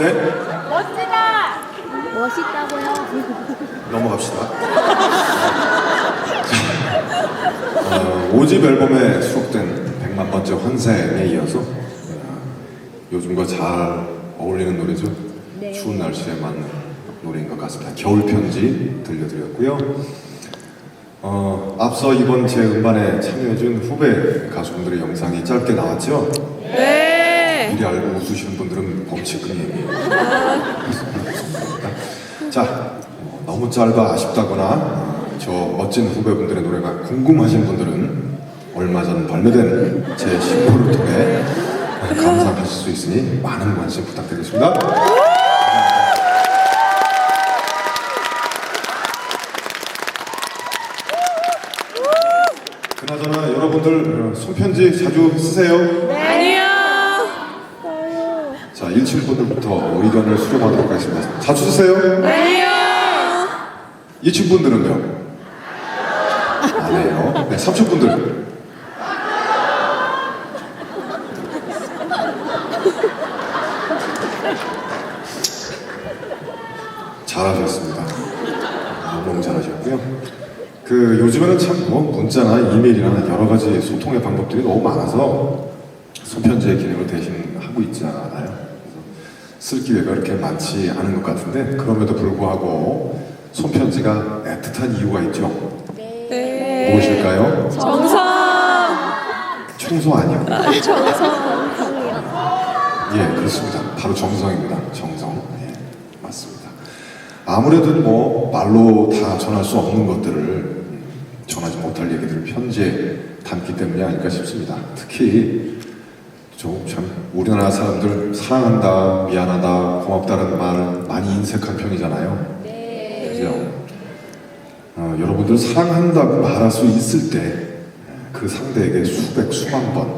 네? 멋지다. 멋있다고요. 넘어갑시다. 어, 5집 앨범에 수록된 100만 번째 환생에 이어서 어, 요즘과 잘 어울리는 노래죠. 네. 추운 날씨에 맞는 노래인 것 같습니다. 겨울 편지 들려드렸고요. 어, 앞서 이번 제 음반에 참여해준 후배 가수분들의 영상이 짧게 나왔죠. 네. 미리 알고 웃으시는 분들은 범칙금이에요. 자, 어, 너무 짧아 아쉽다거나 어, 저 멋진 후배분들의 노래가 궁금하신 분들은 얼마 전 발매된 제 신보를 통해 감상하실 수 있으니 많은 관심 부탁드리겠습니다. 그나저나 여러분들 어, 손편지 자주 쓰세요. 아니요. 자, 1층 분들부터 의견을 수렴하도록 하겠습니다. 자주 쓰세요. 아니요. 2층 분들은요? 안 해요. 네, 3층 분들. 잘하셨습니다. 너무 잘하셨고요. 그 요즘에는 참 뭐 문자나 이메일이나 여러 가지 소통의 방법들이 너무 많아서 손편지의 기능을 대신 하고 있지 않아요. 쓸 기회가 그렇게 많지 않은 것 같은데 그럼에도 불구하고 손편지가 애틋한 이유가 있죠. 네. 무엇일까요? 정성. 청소 아니요. 정성이요. 예, 그렇습니다. 바로 정성입니다. 정성. 예, 맞습니다. 아무래도 뭐 말로 다 전할 수 없는 것들을 음, 전하지 못할 얘기들을 편지에 담기 때문이 아닐까 싶습니다. 특히 좀 참 우리나라 사람들 사랑한다, 미안하다, 고맙다는 말 많이 인색한 편이잖아요. 그죠? 어, 여러분들 사랑한다고 말할 수 있을 때 그 상대에게 수백 수만 번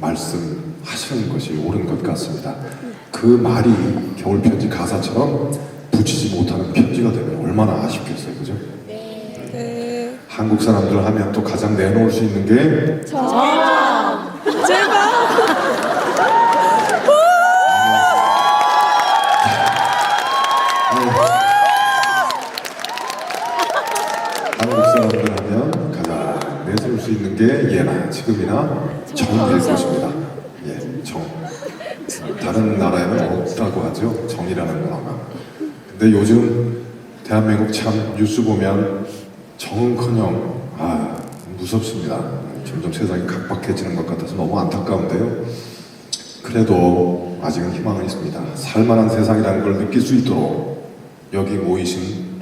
말씀하시는 것이 옳은 것 같습니다. 그 말이 겨울 편지 가사처럼 붙이지 못하는 편지가 되면 얼마나 아쉽겠어요, 그죠? 네. 한국 사람들 하면 또 가장 내놓을 수 있는 게제 한국 사람들 하면 가장 내세울 수 있는 게 예나 지금이나 정일 것입니다. 예, 정. 다른 나라에는 없다고 하죠. 정이라는 문화가. 근데 요즘 대한민국 참 뉴스 보면 정은커녕 아 무섭습니다. 점점 세상이 각박해지는 것 같아서 너무 안타까운데요. 그래도 아직은 희망은 있습니다. 살만한 세상이라는 걸 느낄 수 있도록 여기 모이신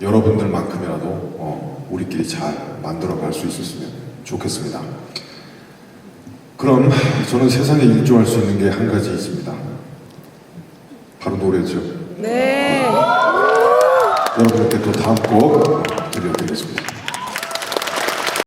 여러분들만큼이라도 어, 우리끼리 잘 만들어갈 수 있었으면 좋겠습니다. 그럼 저는 세상에 일조할 수 있는 게 한 가지 있습니다. 바로 노래죠. 네. 여러분께 또 다음 곡 들려드리겠습니다.